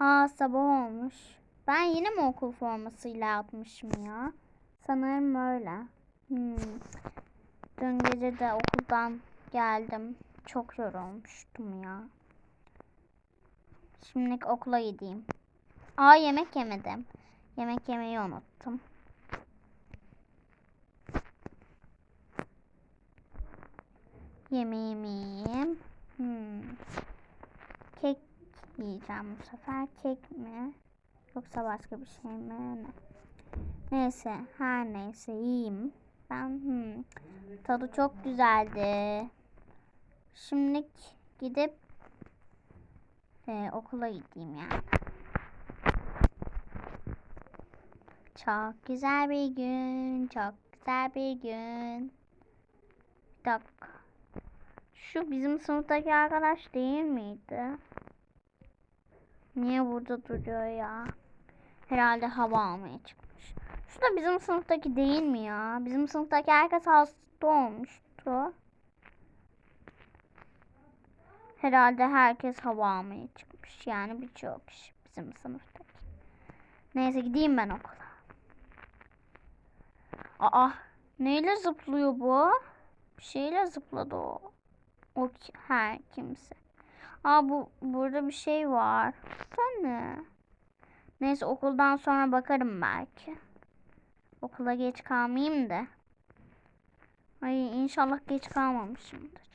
Aa sabah olmuş. Ben yine mi okul formasıyla yapmışım ya? Sanırım öyle. Hmm. Dün gece de okuldan geldim. Çok yorulmuştum ya. Şimdi okula gideyim. Aa yemek yemedim. Yemek yemeyi unuttum. Yemeğimi yiyeyim. Hmm. Yiyeceğim bu sefer. Kek mi? Yoksa başka bir şey mi? Ne? Neyse her neyse yiyeyim. Ben hmm, tadı çok güzeldi. Şimdi gidip e, okula gideyim yani. Çok güzel bir gün, çok güzel bir gün. Bir dakika. Şu bizim sınıftaki arkadaş değil miydi? Niye burada duruyor ya? Herhalde hava almaya çıkmış. Şu da bizim sınıftaki değil mi ya? Bizim sınıftaki herkes hasta olmuştu. Herhalde herkes hava almaya çıkmış. Yani birçok kişi bizim sınıftaki. Neyse gideyim ben okula. Aa neyle zıplıyor bu? Bir şeyle zıpladı o. O her kimse. Aa bu burada bir şey var. Bu ne? Neyse okuldan sonra bakarım belki. Okula geç kalmayayım da. Ay inşallah geç kalmamışımdır.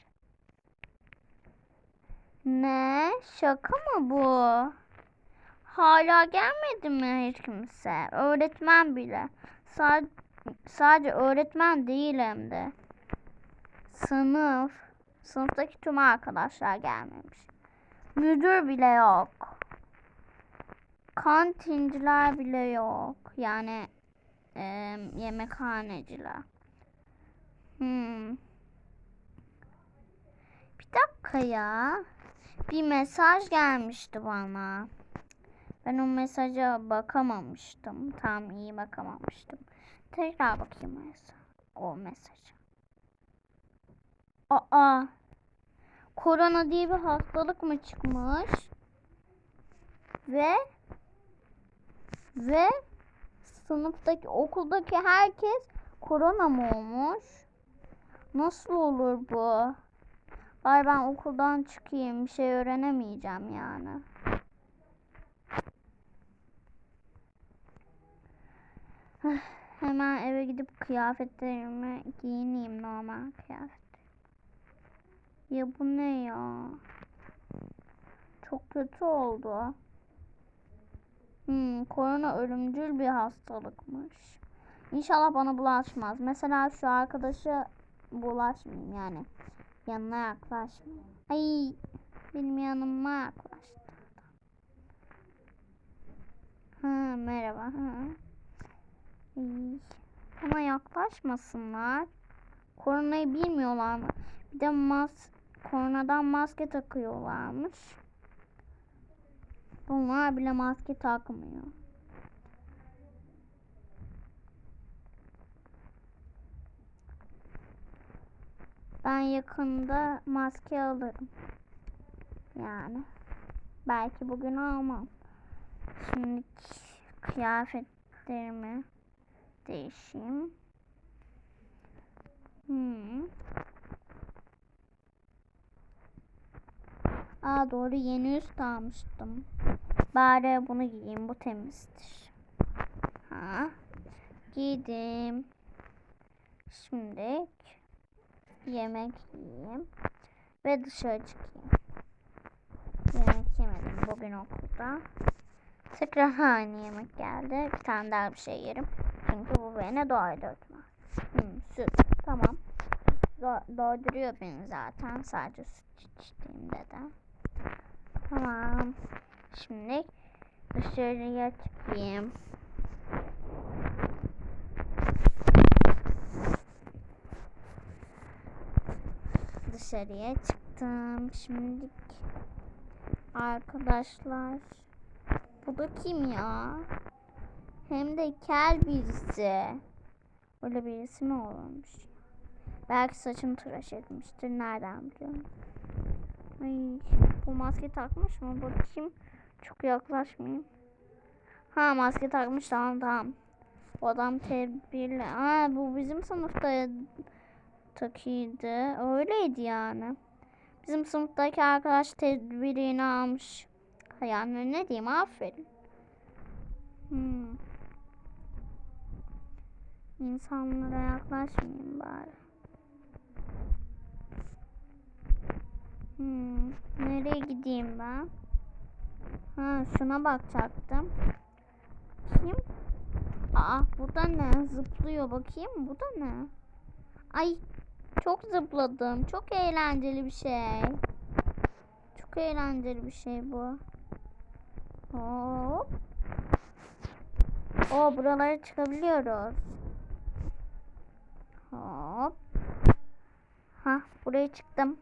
Ne? Şaka mı bu? Hala gelmedi mi hiç kimse? Öğretmen bile. Sa- sadece öğretmen değil de. Sınıf. Sınıftaki tüm arkadaşlar gelmemiş. Müdür bile yok. Kantinciler bile yok. Yani e, yemekhaneciler. Hmm. Bir dakika ya. Bir mesaj gelmişti bana. Ben o mesaja bakamamıştım. Tam iyi bakamamıştım. Tekrar bakayım o mesa- o mesaja. Aa. Korona diye bir hastalık mı çıkmış? Ve ve sınıftaki okuldaki herkes korona mı olmuş? Nasıl olur bu? Bari ben okuldan çıkayım. Bir şey öğrenemeyeceğim yani. Hemen eve gidip kıyafetlerimi giyineyim normal kıyafet. Ya bu ne ya? Çok kötü oldu. Hmm, korona ölümcül bir hastalıkmış. İnşallah bana bulaşmaz. Mesela şu arkadaşa bulaşmayayım yani. Yanına yaklaşmayayım. Ay benim yanıma yaklaştı. Ha merhaba. Ha. Bana yaklaşmasınlar. Koronayı bilmiyorlar mı? Bir de mas koronadan maske takıyorlarmış. Bunlar bile maske takmıyor. Ben yakında maske alırım. Yani. Belki bugün almam. Şimdi kıyafetlerimi değişeyim. Hmm. Aa doğru yeni üst almıştım. Bari bunu giyeyim bu temizdir. Ha. Giydim. Şimdi yemek yiyeyim ve dışarı çıkayım. Yemek yemedim bugün okulda. Tekrar aynı yemek geldi. Bir tane daha bir şey yerim. Çünkü bu beni doydurtmaz. Hmm, süt. Tamam. Do- doyduruyor beni zaten. Sadece süt içtiğimde de. Tamam. Şimdi dışarıya çıkayım. Dışarıya çıktım. Şimdi arkadaşlar bu da kim ya? Hem de kel birisi. Öyle birisi mi olmuş? Belki saçını tıraş etmiştir. Nereden biliyorum? Ay, bu maske takmış mı? Bakayım. Çok yaklaşmayayım. Ha maske takmış tamam tamam. Adam tedbirli. Aa bu bizim sınıfta takıydı. Öyleydi yani. Bizim sınıftaki arkadaş tedbirini almış. Yani ne diyeyim aferin. Hmm. İnsanlara yaklaşmayayım bari. Hmm. Nereye gideyim ben? Ha şuna bakacaktım. Kim? Aa bu da ne? Zıplıyor bakayım. Bu da ne? Ay çok zıpladım. Çok eğlenceli bir şey. Çok eğlenceli bir şey bu. Hop. O buralara çıkabiliyoruz. Hop. Ha buraya çıktım.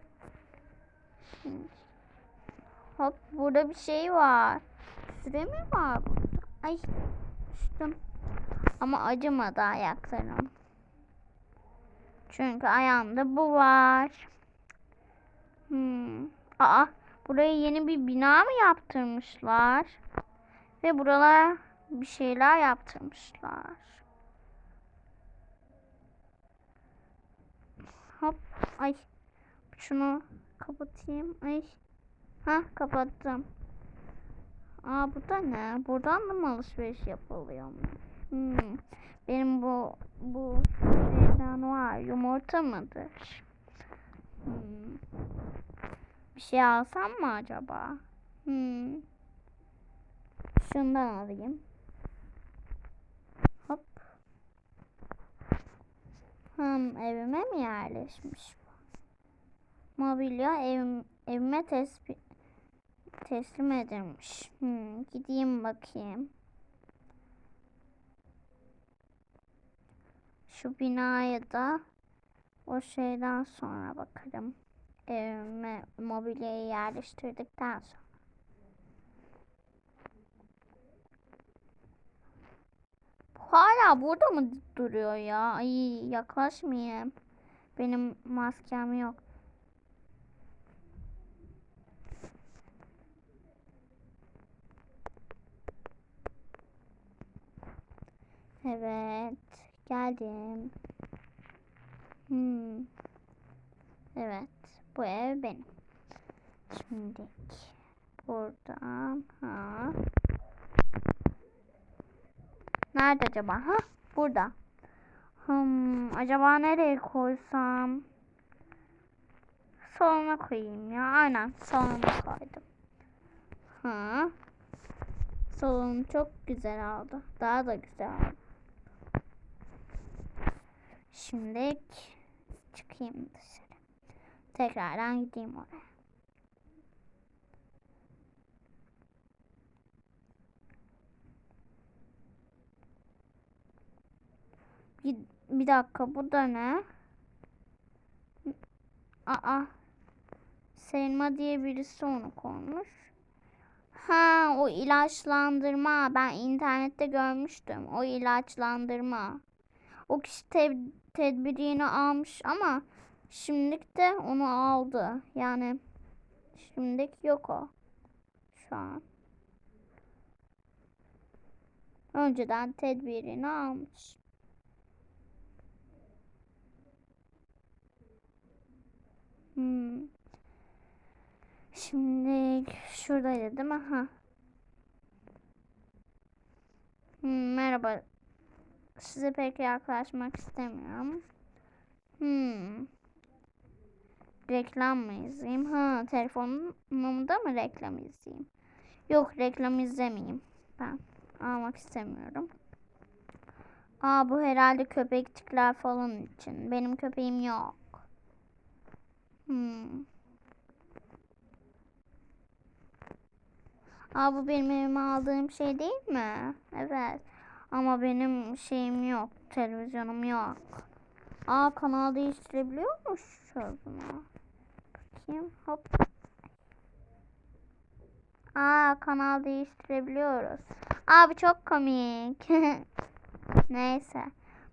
Hop burada bir şey var. Süre mi var burada? Ay düştüm. Ama acımadı ayaklarım. Çünkü ayağımda bu var. Hmm. Aa buraya yeni bir bina mı yaptırmışlar? Ve buralara bir şeyler yaptırmışlar. Hop. Ay. Şunu kapatayım. Ay. Ha kapattım. Aa bu da ne? Buradan da mı alışveriş yapılıyor? Hmm. Benim bu bu şeyden var. Yumurta mıdır? Hmm. Bir şey alsam mı acaba? Hmm. Şundan alayım. Hop. Hmm, evime mi yerleşmiş? Mobilya evim, evime tesbih teslim edilmiş. Hmm, gideyim bakayım. Şu binaya da o şeyden sonra bakarım. Evime mobilyayı yerleştirdikten sonra. Hala burada mı duruyor ya? Ay yaklaşmayayım. Benim maskem yok. Evet, geldim. Hmm. Evet, bu ev benim. Şimdi buradan ha. Nerede acaba? Ha, burada. Hmm, acaba nereye koysam? Salona koyayım ya. Aynen, salona koydum. Ha. Salon çok güzel oldu. Daha da güzel oldu. Şimdi çıkayım dışarı. Tekrardan gideyim oraya. Bir, bir dakika bu da ne? Aa. Selma diye birisi onu koymuş. Ha o ilaçlandırma. Ben internette görmüştüm. O ilaçlandırma. O kişi te tedbirini almış ama şimdilik de onu aldı. Yani şimdilik yok o. Şu an. Önceden tedbirini almış. Hmm. Şimdi şuradaydı değil mi? Ha. Hmm, merhaba. Size pek yaklaşmak istemiyorum. Hmm. Reklam mı izleyeyim? Ha, telefonumda mı reklam izleyeyim? Yok, reklam izlemeyeyim. Ben almak istemiyorum. Aa bu herhalde köpekçikler falan için. Benim köpeğim yok. Hmm. Aa bu benim evime aldığım şey değil mi? Evet. Ama benim şeyim yok. Televizyonum yok. Aa kanal değiştirebiliyormuşuz bunu. Bakayım hop. Aa kanal değiştirebiliyoruz. Abi çok komik. Neyse.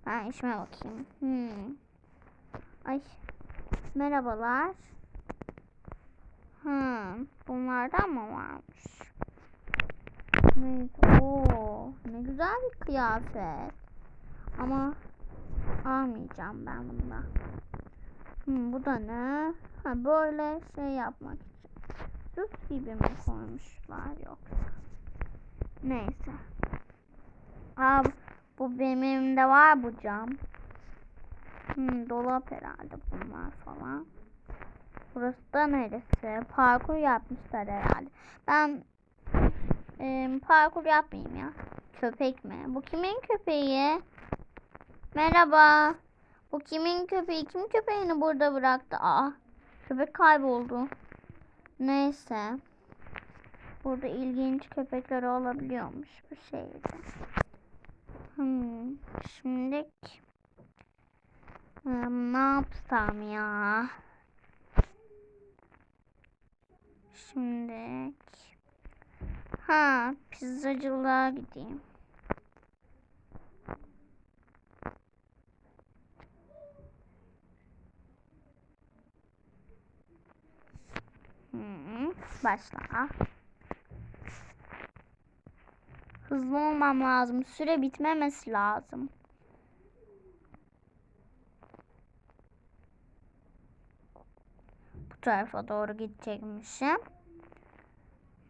Ben işime bakayım. Hmm. Ay. Merhabalar. Hmm. Bunlardan mı varmış? Neyse. Oo, ne güzel bir kıyafet. Ama almayacağım ben bunu da. Hmm, bu da ne? Ha böyle şey yapmak için. Süs gibi mi koymuşlar yoksa? Neyse. Aa, bu benim evimde var bu cam. Hmm, dolap herhalde bunlar falan. Burası da neresi? Parkur yapmışlar herhalde. Ben e, parkur yapmayayım ya. Köpek mi? Bu kimin köpeği? Merhaba. Bu kimin köpeği? Kim köpeğini burada bıraktı? Aa, köpek kayboldu. Neyse. Burada ilginç köpekler olabiliyormuş bu şehirde. Hmm, şimdi hmm, ne yapsam ya? Şimdi ha pizzacılığa gideyim. Hmm, başla. Hızlı olmam lazım. Süre bitmemesi lazım. Bu tarafa doğru gidecekmişim.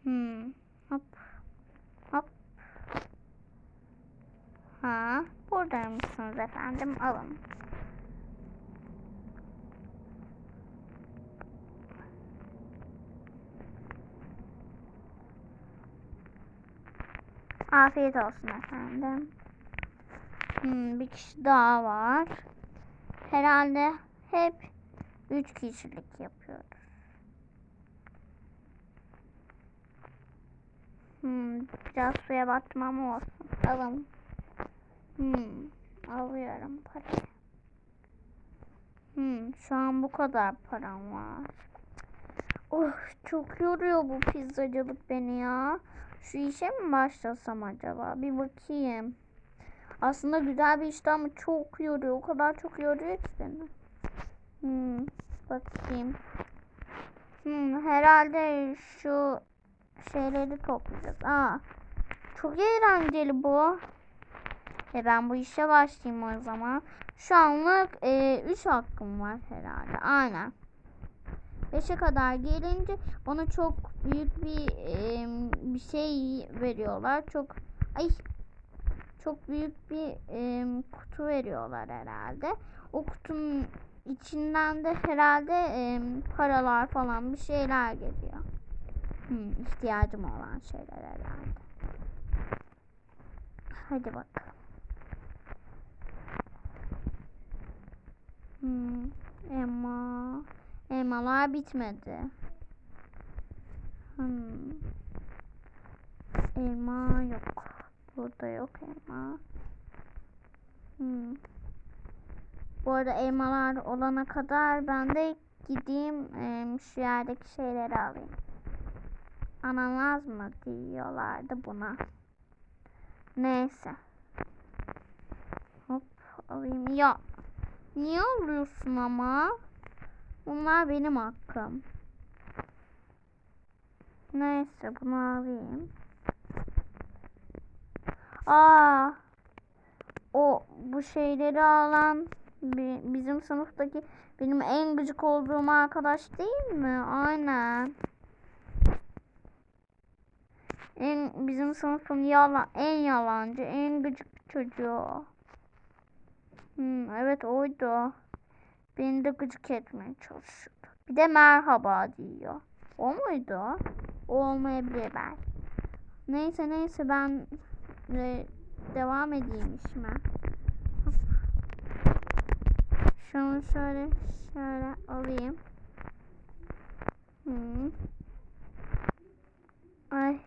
Hmm. Hop. Hop. Ha, buradaymışsınız efendim. Alın. Afiyet olsun efendim. Hmm, bir kişi daha var. Herhalde hep üç kişilik yapıyoruz. Hmm, biraz suya battım ama olsun. Alın. Hmm, alıyorum parayı. Hmm, şu an bu kadar param var. Oh, çok yoruyor bu pizzacılık beni ya. Şu işe mi başlasam acaba? Bir bakayım. Aslında güzel bir işte ama çok yoruyor. O kadar çok yoruyor ki beni. Hmm, bakayım. Hmm, herhalde şu şeyleri toplayacağız. Aa, çok eğlenceli bu. E ben bu işe başlayayım o zaman. Şu anlık 3 e, hakkım var herhalde. Aynen. 5'e kadar gelince bana çok büyük bir e, bir şey veriyorlar. Çok ay çok büyük bir e, kutu veriyorlar herhalde. O kutunun içinden de herhalde e, paralar falan bir şeyler geliyor. Hmm, ihtiyacım olan şeyler herhalde. Hadi bakalım. Hmm, Emma. Elmalar bitmedi. Hmm. Elma yok. Burada yok elma. Hmm. Bu arada elmalar olana kadar ben de gideyim e, şu yerdeki şeyleri alayım. Ananas mı diyorlardı buna. Neyse. Hop alayım. Ya niye alıyorsun ama? Bunlar benim hakkım. Neyse bunu alayım. Aa, o bu şeyleri alan bizim sınıftaki benim en gıcık olduğum arkadaş değil mi? Aynen. En bizim sınıfın yalan en yalancı, en gıcık çocuğu. Hmm, evet oydu. Beni de gıcık etmeye çalışıyordu. Bir de merhaba diyor. O muydu? O olmayabilir ben. Neyse neyse ben e, devam edeyim işime. Şunu şöyle şöyle alayım. Hmm. Ay.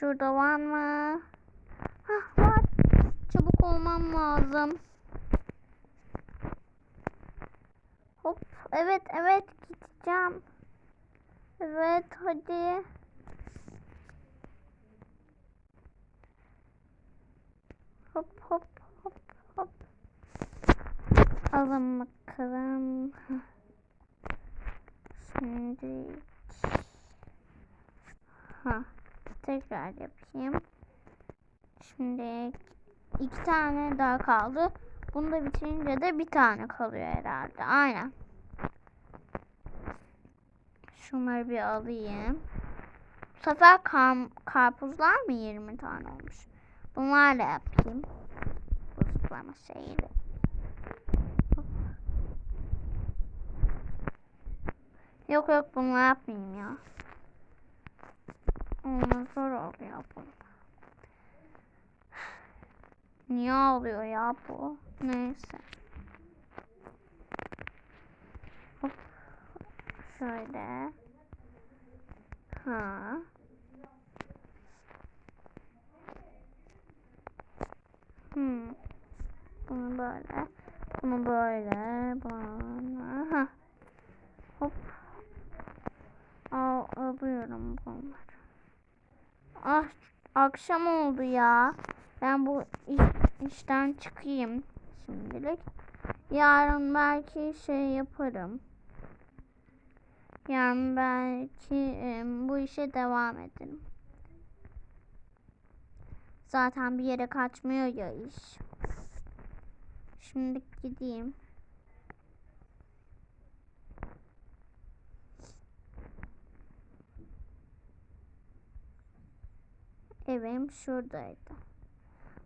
Şurada var mı? Hah var olmam lazım. Hop evet evet gideceğim. Evet hadi. Hop hop hop hop. Alın bakalım. Şimdi Ha. Tekrar yapayım. Şimdi iki tane daha kaldı. Bunu da bitirince de bir tane kalıyor herhalde. Aynen. Şunları bir alayım. Bu sefer kam karpuzlar mı 20 tane olmuş? Bunlarla yapayım. Bu zıplama şeyiyle. Yok yok bunu yapmayayım ya. Ama zor oluyor bu. Niye oluyor ya bu? Neyse. Hop. Şöyle. Ha. Hmm. Bunu böyle. Bunu böyle. Bunu. Ha. Hop. Al, alıyorum bunları. Ah akşam oldu ya. Ben bu iş, işten çıkayım şimdilik. Yarın belki şey yaparım. Yarın belki e, bu işe devam ederim. Zaten bir yere kaçmıyor ya iş. Şimdi gideyim. Evim şuradaydı.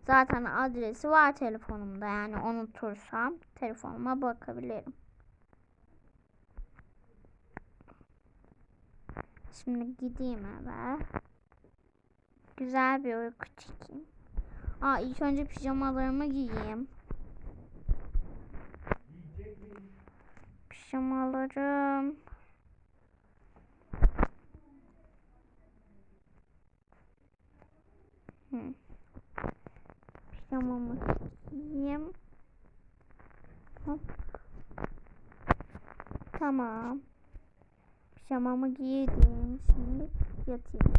Zaten adresi var telefonumda. Yani unutursam telefonuma bakabilirim. Şimdi gideyim eve. Güzel bir uyku çekeyim. Aa ilk önce pijamalarımı giyeyim. Pijamalarım. Hmm. Pijamamı giyeyim. Hop. Tamam. Pijamamı giydim. Şimdi yatayım.